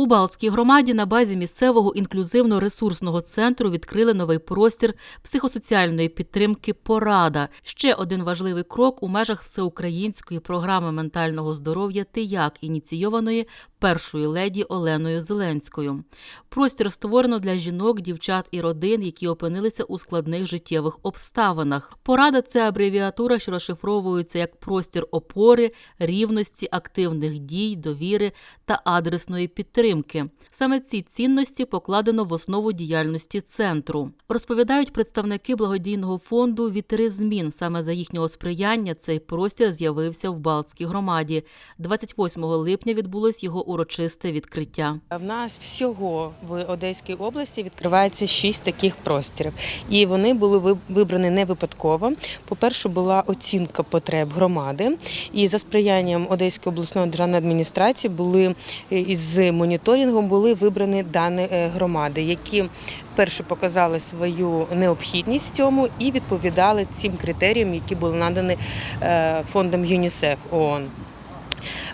У Балтській громаді на базі місцевого інклюзивно-ресурсного центру відкрили новий простір психосоціальної підтримки Порада. Ще один важливий крок у межах всеукраїнської програми ментального здоров'я «Ти-як», ініційованої першою леді Оленою Зеленською. Простір створено для жінок, дівчат і родин, які опинилися у складних життєвих обставинах. Порада це абревіатура, що розшифровується як простір опори, рівності, активних дій, довіри та адресної підтримки. Саме ці цінності покладено в основу діяльності центру. Розповідають представники благодійного фонду Вітери змін. Саме за їхнього сприяння цей простір з'явився в Балтській громаді. 28 липня відбулось його урочисте відкриття. В нас всього в Одеській області відкривається шість таких простірів, і вони були вибрані не випадково. По-перше, була оцінка потреб громади, і за сприянням Одеської обласної державної адміністрації були е, із моніторингом були вибрані дані е, громади, які перше показали свою необхідність в цьому і відповідали цим критеріям, які були надані е, фондом ЮНІСЕФ ООН.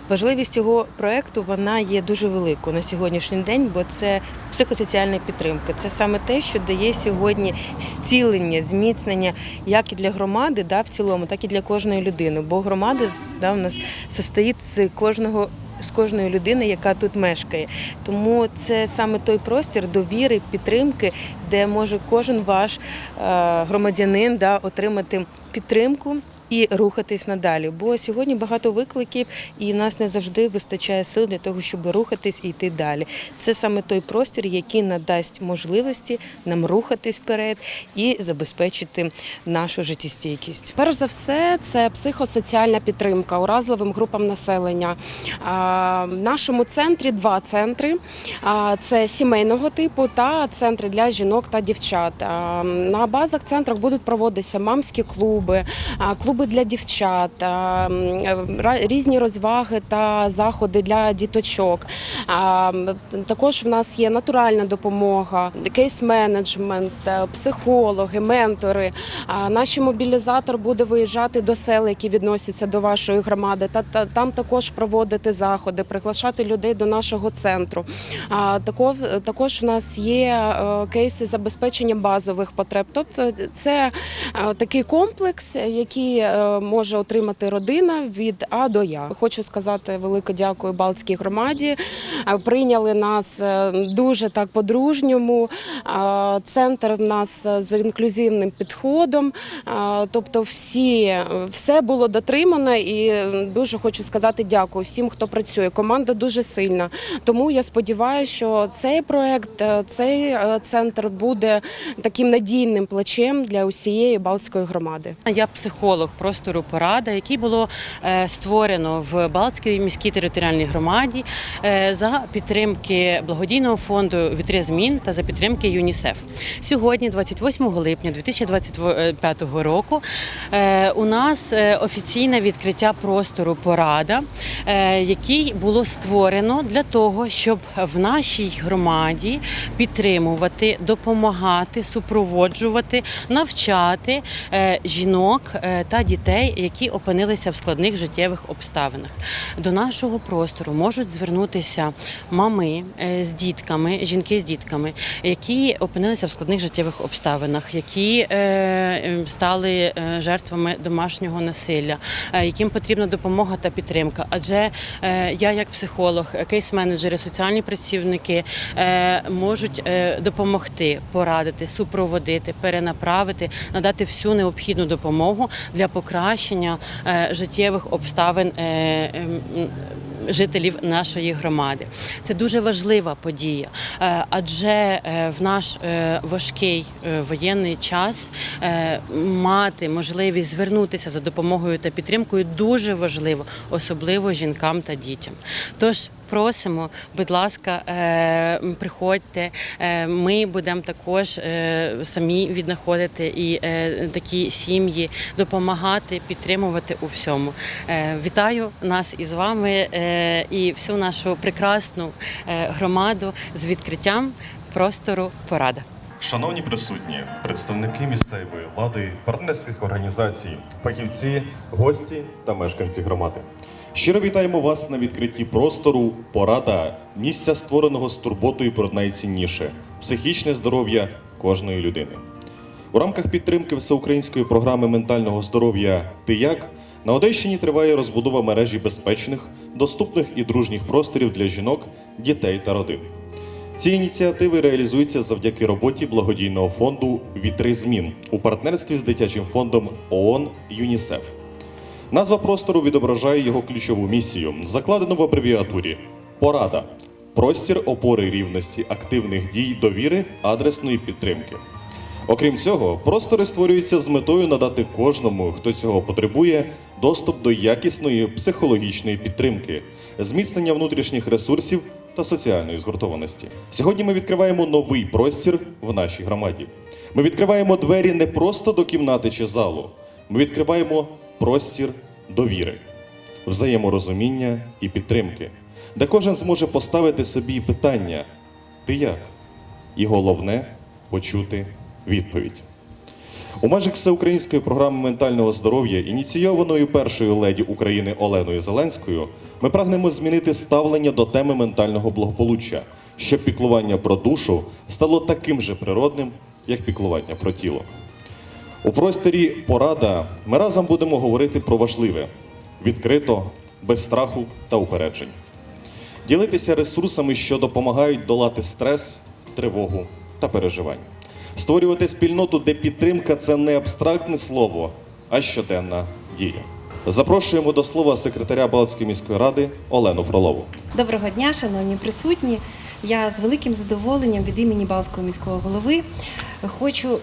Важливість цього проекту вона є дуже великою на сьогоднішній день, бо це психосоціальна підтримка. Це саме те, що дає сьогодні зцілення, зміцнення як і для громади, да, в цілому, так і для кожної людини. Бо громада да, нас состоїть з кожного. З кожної людини, яка тут мешкає, тому це саме той простір довіри, підтримки, де може кожен ваш е, громадянин да, отримати підтримку і рухатись надалі. Бо сьогодні багато викликів, і нас не завжди вистачає сил для того, щоб рухатись і йти далі. Це саме той простір, який надасть можливості нам рухатись вперед і забезпечити нашу життєстійкість. Перш за все, це психосоціальна підтримка уразливим групам населення. В нашому центрі два центри: це сімейного типу та центри для жінок та дівчат. На базах центрах будуть проводитися мамські клуби, а, клуби для дівчат, різні розваги та заходи для діточок. Також в нас є натуральна допомога, кейс-менеджмент, е, психологи, ментори. А Наш мобілізатор буде виїжджати до сел, які відносяться до вашої громади, та, та там також проводити заходи, приглашати людей до нашого центру. Також, в нас є е, кейси забезпечення базових потреб. Тобто це е, такий комплекс, який е, може отримати родина від А до Я. Хочу сказати велике дякую Балтській громаді. Е, Прийняли нас е, дуже так по-дружньому. Центр в нас з інклюзивним підходом. Тобто, всі все було дотримано, і дуже хочу сказати дякую всім, хто працює. Команда дуже сильна. Тому я сподіваюся, що цей проект, цей центр буде таким надійним плечем для усієї Балтської громади. Я психолог простору порада, який було е, створено в Балтській міській територіальній громаді е, за підтримки благодійного фонду «Вітри змін та за підтримки ЮНІСЕФ. Сьогодні, 28 липня 2025 року, е, у нас офіційне відкриття простору порада, який було створено для того, щоб в нашій громаді підтримувати, допомагати, супроводжувати, навчати жінок та дітей, які опинилися в складних життєвих обставинах. До нашого простору можуть звернутися мами е, з дітками, жінки з дітками, які опинилися в складних життєвих обставинах, які е, стали е, жертвами домашнього насилля, яким потрібна допомога та підтримка. Адже я, як психолог, кейс-менеджери, соціальні працівники можуть допомогти, порадити, супроводити, перенаправити, надати всю необхідну допомогу для покращення е, життєвих обставин. е, ем, Жителів нашої громади це дуже важлива подія, е, адже в наш важкий воєнний час мати можливість звернутися за допомогою та підтримкою дуже важливо, особливо жінкам та дітям. Тож просимо, будь ласка, е, приходьте. Е, Ми будемо також е, самі віднаходити і такі сім'ї допомагати, підтримувати у всьому. Вітаю нас із вами і всю нашу прекрасну громаду з відкриттям простору порада. Шановні присутні, представники місцевої влади, партнерських організацій, фахівці, гості та мешканці громади. Щиро вітаємо вас на відкритті простору Порада, місця створеного з турботою про найцінніше психічне здоров'я кожної людини. У рамках підтримки всеукраїнської програми ментального здоров'я Ти як на Одещині триває розбудова мережі безпечних, доступних і дружніх просторів для жінок, дітей та родин. Ці ініціативи реалізуються завдяки роботі благодійного фонду Вітри змін у партнерстві з дитячим фондом ООН ЮНІСЕФ. Назва простору відображає його ключову місію, закладену в абревіатурі Порада простір опори рівності активних дій довіри, адресної підтримки. Окрім цього, простори створюються з метою надати кожному, хто цього потребує, доступ до якісної психологічної підтримки, зміцнення внутрішніх ресурсів та соціальної згуртованості. Сьогодні ми відкриваємо новий простір в нашій громаді. Ми відкриваємо двері не просто до кімнати чи залу, ми відкриваємо простір довіри, взаєморозуміння і підтримки, де кожен зможе поставити собі питання: ти як? І головне почути відповідь. У межах всеукраїнської програми ментального здоров'я, ініційованої першою леді України Оленою Зеленською, ми прагнемо змінити ставлення до теми ментального благополуччя, щоб піклування про душу стало таким же природним, як піклування про тіло. У просторі порада ми разом будемо говорити про важливе відкрито, без страху та упереджень. Ділитися ресурсами, що допомагають долати стрес, тривогу та переживання. Створювати спільноту, де підтримка це не абстрактне слово, а щоденна дія. Запрошуємо до слова секретаря Балтської міської ради Олену Фролову. Доброго дня, шановні присутні. Я з великим задоволенням від імені Балського міського голови хочу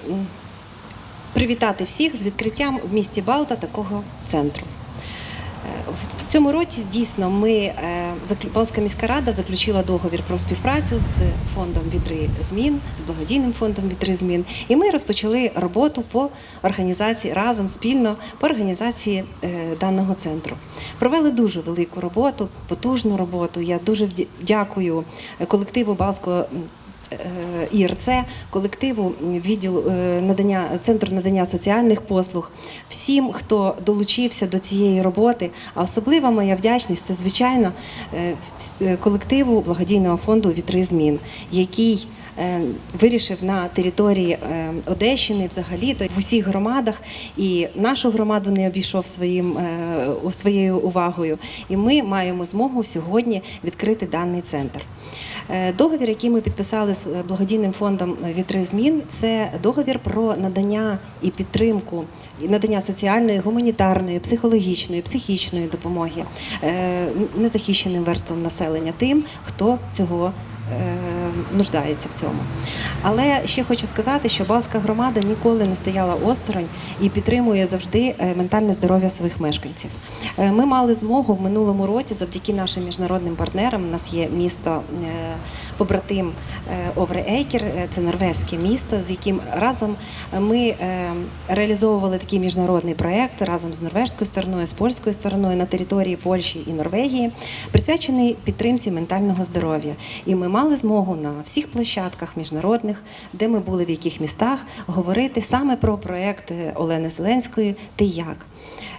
привітати всіх з відкриттям в місті Балта такого центру. Е, В цьому році дійсно ми е, Балтська міська рада заключила договір про співпрацю з фондом Вітри змін, з благодійним фондом Вітри змін. І ми розпочали роботу по організації разом спільно по організації е, даного центру. Провели дуже велику роботу, потужну роботу. Я дуже дякую колективу Балського. Е, ІРЦ, колективу відділу е, надання центру надання соціальних послуг, всім, хто долучився до цієї роботи. А особлива моя вдячність це звичайно е, колективу благодійного фонду Вітри змін, який Вирішив на території Одещини, взагалі то в усіх громадах, і нашу громаду не обійшов своїм своєю увагою. І ми маємо змогу сьогодні відкрити даний центр. Е, Договір, який ми підписали з е, благодійним фондом Вітри змін, це договір про надання і підтримку, і надання соціальної, гуманітарної, психологічної, психічної допомоги е, незахищеним верствам населення, тим, хто цього. Е, Нуждається в цьому, але ще хочу сказати, що Балська громада ніколи не стояла осторонь і підтримує завжди е, ментальне здоров'я своїх мешканців. Е, Ми мали змогу в минулому році, завдяки нашим міжнародним партнерам. У нас є місто побратим е, Овре Ейкер, е, це норвезьке місто, з яким разом ми е, реалізовували такий міжнародний проект разом з норвежською стороною, з польською стороною на території Польщі і Норвегії, присвячений підтримці ментального здоров'я. І ми мали змогу на всіх площадках міжнародних, де ми були в яких містах, говорити саме про проект Олени Зеленської Ти як.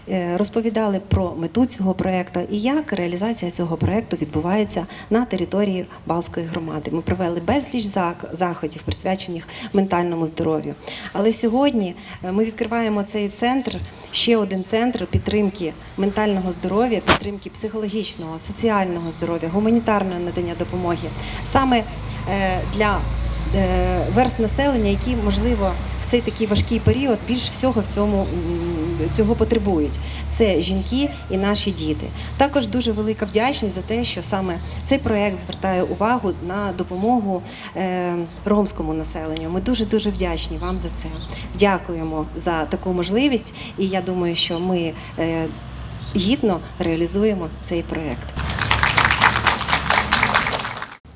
Е, Розповідали про мету цього проекту і як реалізація цього проекту відбувається на території Балської громади. Ми провели безліч заходів, присвячених ментальному здоров'ю. Але сьогодні е, ми відкриваємо цей центр, ще один центр підтримки ментального здоров'я, підтримки психологічного, соціального здоров'я, гуманітарного надання допомоги саме е, для верст населення, які можливо в цей такий важкий період більш всього в цьому цього потребують. Це жінки і наші діти. Також дуже велика вдячність за те, що саме цей проект звертає увагу на допомогу е, ромському населенню. Ми дуже дуже вдячні вам за це. Дякуємо за таку можливість, і я думаю, що ми е, гідно реалізуємо цей проект.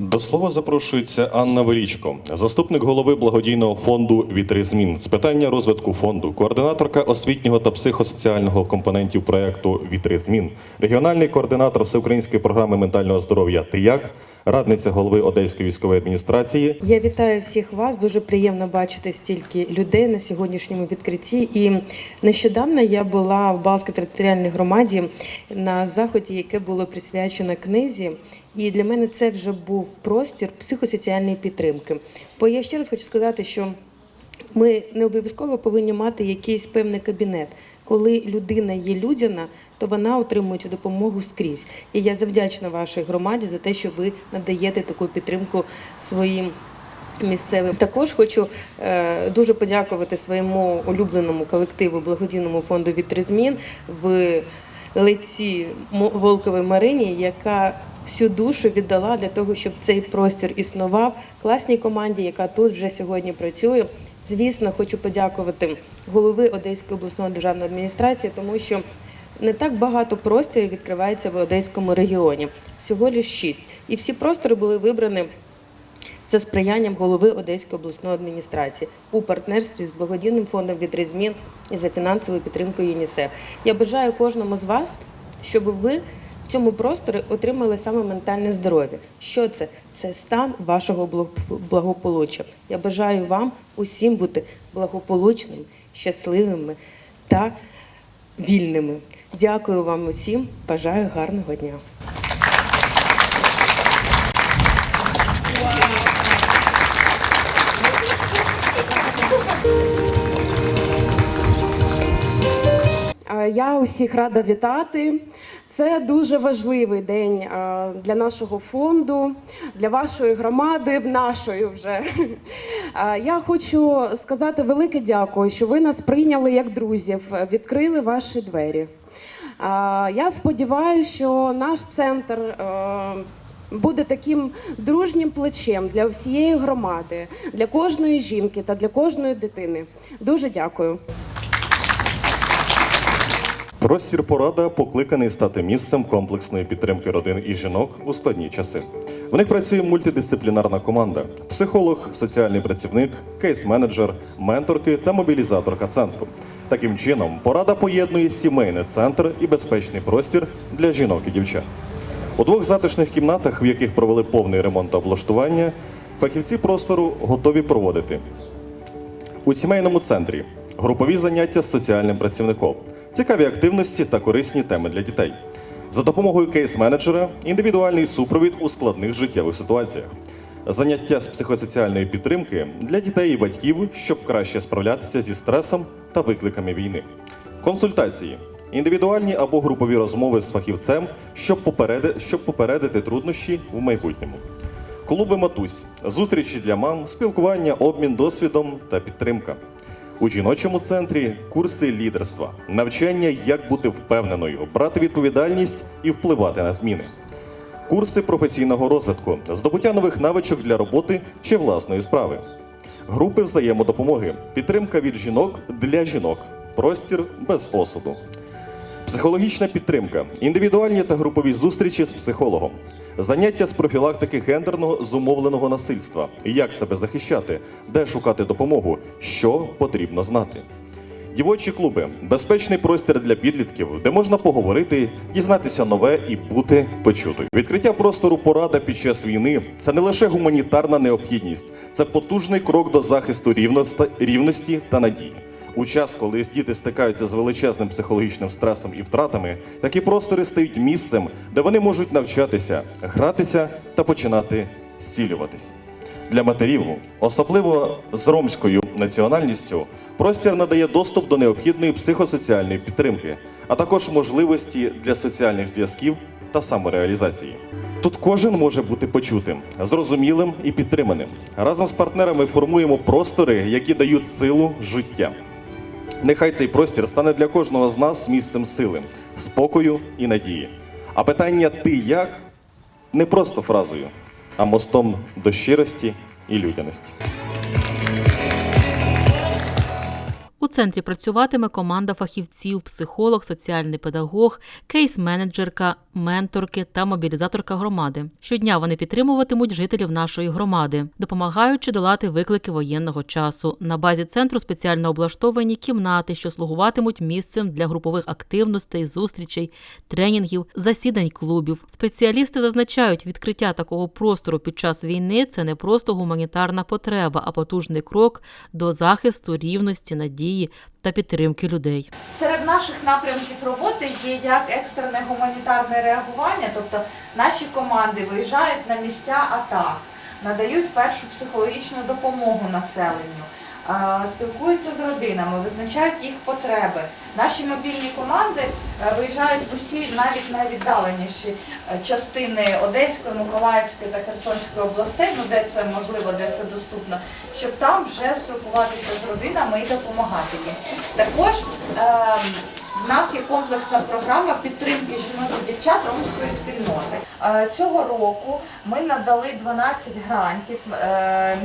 До слова запрошується Анна Велічко, заступник голови благодійного фонду Вітри змін з питання розвитку фонду, координаторка освітнього та психосоціального компонентів проекту Вітри змін, регіональний координатор всеукраїнської програми ментального здоров'я «Ти як?», радниця голови Одеської військової адміністрації Я вітаю всіх вас. Дуже приємно бачити стільки людей на сьогоднішньому відкритті. І нещодавно я була в Балській територіальній громаді на заході, яке було присвячено книзі. І для мене це вже був простір психосоціальної підтримки. Бо я ще раз хочу сказати, що ми не обов'язково повинні мати якийсь певний кабінет. Коли людина є людяна, то вона отримує допомогу скрізь. І я завдячна вашій громаді за те, що ви надаєте таку підтримку своїм місцевим. Також хочу е, дуже подякувати своєму улюбленому колективу благодійному фонду «Вітри змін в лиці Волкової Марині, яка всю душу віддала для того, щоб цей простір існував. Класній команді, яка тут вже сьогодні працює. Звісно, хочу подякувати голови Одеської обласної державної адміністрації, тому що не так багато просторів відкривається в Одеському регіоні. Всього лише шість. І всі простори були вибрані за сприянням голови Одеської обласної адміністрації у партнерстві з благодійним фондом «Вітри змін» і за фінансовою підтримкою ЮНІСЕФ. Я бажаю кожному з вас, щоб ви цьому просторі отримали саме ментальне здоров'я. Що це? Це стан вашого благополуччя. Я бажаю вам усім бути благополучними, щасливими та вільними. Дякую вам усім. Бажаю гарного дня. Е, Я усіх рада вітати. Це дуже важливий день е, для нашого фонду, для вашої громади, нашої вже. Е, Я хочу сказати велике дякую, що ви нас прийняли як друзів, відкрили ваші двері. Е, Я сподіваюся, що наш центр. Буде таким дружнім плечем для всієї громади, для кожної жінки та для кожної дитини. Дуже дякую. Простір порада покликаний стати місцем комплексної підтримки родин і жінок у складні часи. В них працює мультидисциплінарна команда: психолог, соціальний працівник, кейс-менеджер, менторки та мобілізаторка центру. Таким чином, порада поєднує сімейний центр і безпечний простір для жінок і дівчат. У двох затишних кімнатах, в яких провели повний ремонт та облаштування, фахівці простору готові проводити у сімейному центрі групові заняття з соціальним працівником, цікаві активності та корисні теми для дітей. За допомогою кейс-менеджера індивідуальний супровід у складних життєвих ситуаціях. Заняття з психосоціальної підтримки для дітей і батьків, щоб краще справлятися зі стресом та викликами війни. Консультації. Індивідуальні або групові розмови з фахівцем, щоб, попереди, щоб попередити труднощі в майбутньому. Клуби матусь, зустрічі для мам, спілкування, обмін досвідом та підтримка. У жіночому центрі курси лідерства, навчання, як бути впевненою, брати відповідальність і впливати на зміни. Курси професійного розвитку, здобуття нових навичок для роботи чи власної справи. Групи взаємодопомоги, підтримка від жінок для жінок, простір без осуду. Психологічна підтримка, індивідуальні та групові зустрічі з психологом, заняття з профілактики гендерного зумовленого насильства, як себе захищати, де шукати допомогу, що потрібно знати. Дівочі клуби безпечний простір для підлітків, де можна поговорити, дізнатися нове і бути почутою. Відкриття простору порада під час війни це не лише гуманітарна необхідність, це потужний крок до захисту рівності, та надії. У час, коли діти стикаються з величезним психологічним стресом і втратами, такі простори стають місцем, де вони можуть навчатися, гратися та починати зцілюватись. Для матерів, особливо з ромською національністю, простір надає доступ до необхідної психосоціальної підтримки, а також можливості для соціальних зв'язків та самореалізації. Тут кожен може бути почутим, зрозумілим і підтриманим. Разом з партнерами формуємо простори, які дають силу життя. Нехай цей простір стане для кожного з нас місцем сили, спокою і надії. А питання ти як не просто фразою, а мостом до щирості і людяності. Центрі працюватиме команда фахівців, психолог, соціальний педагог, кейс-менеджерка, менторки та мобілізаторка громади. Щодня вони підтримуватимуть жителів нашої громади, допомагаючи долати виклики воєнного часу. На базі центру спеціально облаштовані кімнати, що слугуватимуть місцем для групових активностей, зустрічей, тренінгів, засідань клубів. Спеціалісти зазначають, відкриття такого простору під час війни це не просто гуманітарна потреба, а потужний крок до захисту рівності, надії та підтримки людей. Серед наших напрямків роботи є як екстрене гуманітарне реагування, тобто наші команди виїжджають на місця атак, надають першу психологічну допомогу населенню, спілкуються з родинами, визначають їх потреби. Наші мобільні команди е, виїжджають в усі навіть найвіддаленіші е, частини Одеської, Миколаївської та Херсонської областей, ну де це можливо, де це доступно, щоб там вже спілкуватися з родинами і допомагати їм. Також е, в нас є комплексна програма підтримки жінок і дівчат ромської спільноти. Цього року ми надали 12 грантів,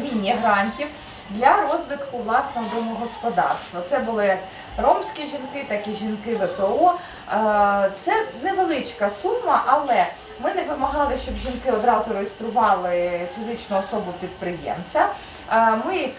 міні-грантів для розвитку власного домогосподарства. Це були ромські жінки, так і жінки ВПО. Е, Це невеличка сума, але ми не вимагали, щоб жінки одразу реєстрували фізичну особу підприємця. Е, Ми е,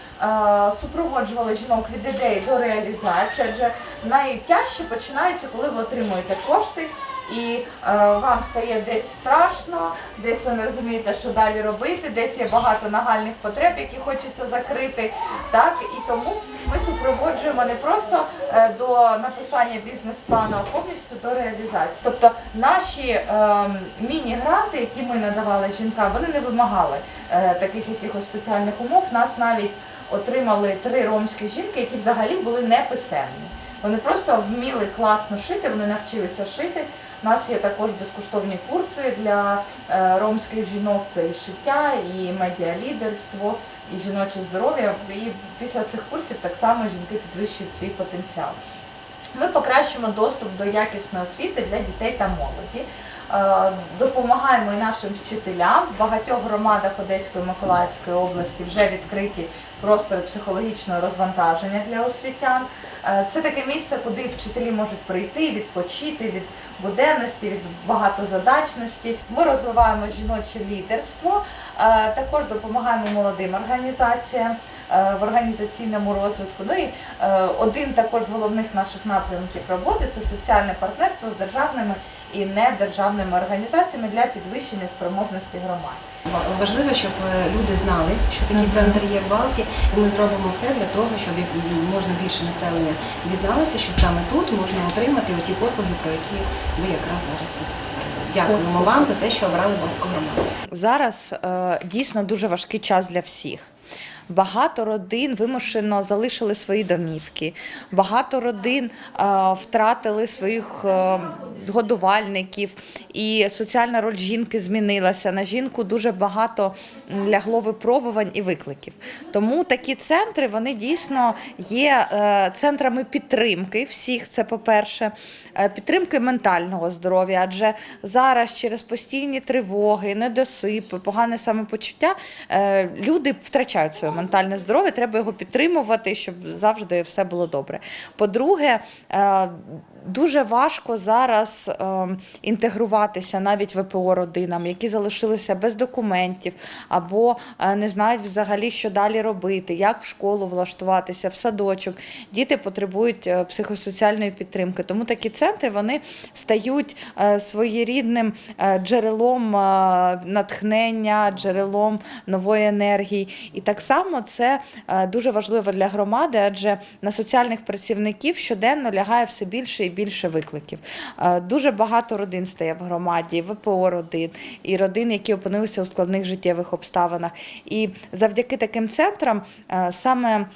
супроводжували жінок від ідеї до реалізації, адже найтяжче починається, коли ви отримуєте кошти. І е, вам стає десь страшно, десь ви не розумієте, що далі робити, десь є багато нагальних потреб, які хочеться закрити. Так і тому ми супроводжуємо не просто е, до написання бізнес-плану, а повністю до реалізації. Тобто наші е, міні-гранти, які ми надавали жінкам, вони не вимагали е, таких якихось спеціальних умов. Нас навіть отримали три ромські жінки, які взагалі були неписемні. Вони просто вміли класно шити, вони навчилися шити. У нас є також безкоштовні курси для е, ромських жінок. Це і шиття, і медіалідерство, і жіноче здоров'я. І після цих курсів так само жінки підвищують свій потенціал. Ми покращуємо доступ до якісної освіти для дітей та молоді. Е, Допомагаємо і нашим вчителям. В багатьох громадах Одеської і Миколаївської області вже відкриті простори психологічного розвантаження для освітян. Е, Це таке місце, куди вчителі можуть прийти, відпочити від буденності, від багатозадачності. Ми розвиваємо жіноче лідерство, е, також допомагаємо молодим організаціям в організаційному розвитку. Ну і е, один також з головних наших напрямків роботи це соціальне партнерство з державними і недержавними організаціями для підвищення спроможності громад. Важливо, щоб е, люди знали, що такі центри є в Балті, і ми зробимо все для того, щоб як можна більше населення дізналося, що саме тут можна отримати оті послуги, про які ви якраз зараз тут. Дякуємо вам за те, що обрали Балську громаду. Зараз е, дійсно дуже важкий час для всіх. Багато родин вимушено залишили свої домівки. Багато родин е, втратили своїх е, годувальників, і соціальна роль жінки змінилася. На жінку дуже багато лягло випробувань і викликів. Тому такі центри вони дійсно є е, центрами підтримки всіх. Це по-перше, Е, підтримки ментального здоров'я, адже зараз через постійні тривоги, недосипи, погане самопочуття люди втрачають своє ментальне здоров'я. Треба його підтримувати, щоб завжди все було добре. По-друге, е, Дуже важко зараз е, інтегруватися навіть ВПО родинам, які залишилися без документів або е, не знають взагалі, що далі робити, як в школу влаштуватися, в садочок. Діти потребують психосоціальної підтримки. Тому такі центри вони стають своєрідним джерелом натхнення, джерелом нової енергії. І так само це е, дуже важливо для громади, адже на соціальних працівників щоденно лягає все більше і більше викликів. Е, Дуже багато родин стає в громаді, ВПО родин і родин, які опинилися у складних життєвих обставинах. І завдяки таким центрам е, саме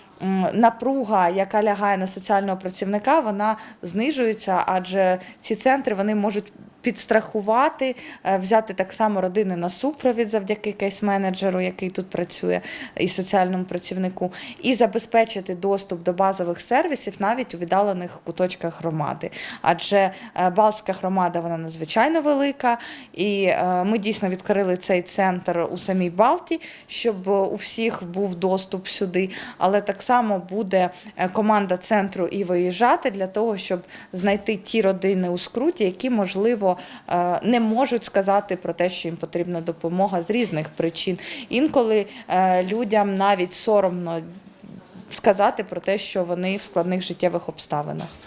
напруга, яка лягає на соціального працівника, вона знижується, адже ці центри вони можуть підстрахувати, е, взяти так само родини на супровід завдяки кейс-менеджеру, який тут працює, і соціальному працівнику, і забезпечити доступ до базових сервісів навіть у віддалених куточках громади. Адже е, Балтська громада вона надзвичайно велика, і е, ми дійсно відкрили цей центр у самій Балті, щоб у всіх був доступ сюди. Але так само буде команда центру і виїжджати для того, щоб знайти ті родини у скруті, які можливо е, не можуть сказати про те, що їм потрібна допомога з різних причин. Інколи е, людям навіть соромно сказати про те, що вони в складних життєвих обставинах.